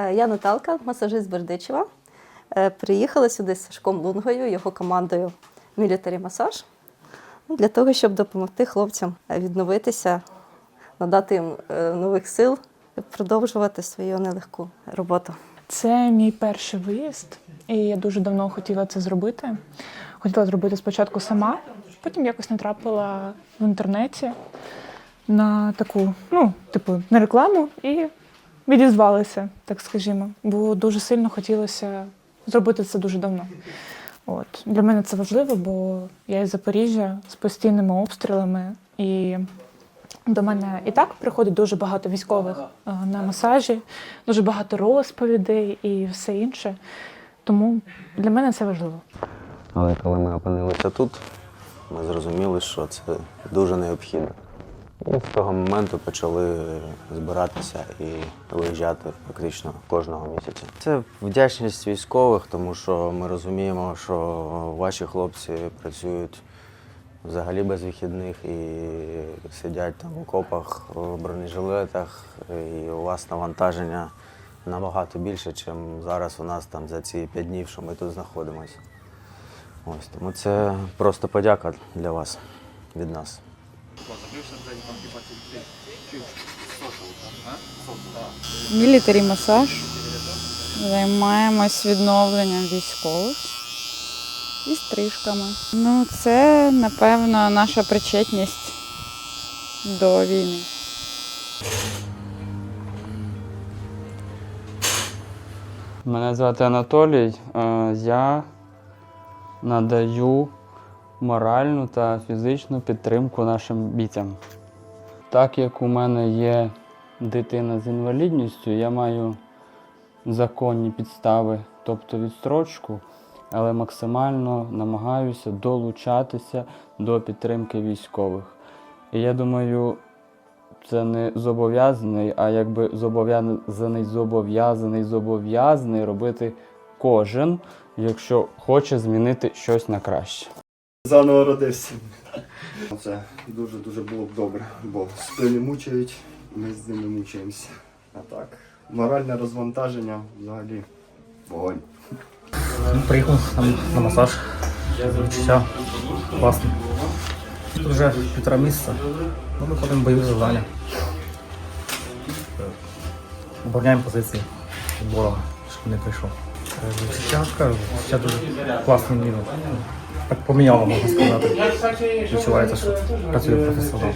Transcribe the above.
Е, Я Наталка, масажист Бердичева. Е, Приїхала сюди з Сашком Лунгою, його командою Military Масаж ну, для того, щоб допомогти хлопцям відновитися, надати їм е, нових сил, продовжувати свою нелегку роботу. Це мій перший виїзд, і я дуже давно хотіла це зробити. Хотіла зробити спочатку сама, потім якось натрапила в інтернеті на таку, ну, типу, на рекламу і відізвалася, так скажімо. Бо дуже сильно хотілося зробити це дуже давно. От. Для мене це важливо, бо я із Запоріжжя з постійними обстрілами і до мене і так приходить дуже багато військових е, на масажі, дуже багато розповідей і все інше. Тому для мене це важливо. Але коли ми опинилися тут, ми зрозуміли, що це дуже необхідно. І з того моменту почали збиратися і виїжджати фактично кожного місяця. Це вдячність військових, тому що ми розуміємо, що ваші хлопці працюють взагалі без вихідних і сидять там в окопах, в бронежилетах, і у вас навантаження набагато більше, ніж зараз у нас там за ці п'ять днів, що ми тут знаходимося. Ось тому це просто подяка для вас від нас. Мілітарі масаж. Займаємось відновленням військових і стрижками. Ну, це, напевно, наша причетність до війни. Мене звати Анатолій. Е, Я надаю моральну та фізичну підтримку нашим бійцям. Так як у мене є дитина з інвалідністю, я маю законні підстави, тобто відстрочку, але максимально намагаюся долучатися до підтримки військових. І я думаю, це не зобов'язаний, а якби зобов'язаний, зобов'язаний, зобов'язаний робити кожен, якщо хоче змінити щось на краще. Заново родився. Це дуже-дуже було б добре, бо спини мучають, ми з ними мучаємося. А так, моральне розвантаження взагалі вогонь. Приїхав там на масаж. Відчуття класно. Тут вже півтора місяця. Ну, ми ходимо бойові завдання. Обороняємо позиції від ворога, щоб не прийшов. Е, Відчуття, скажу, дуже класний мінус. Так поміняло, можна сказати. Відчувається, що працює професіонал.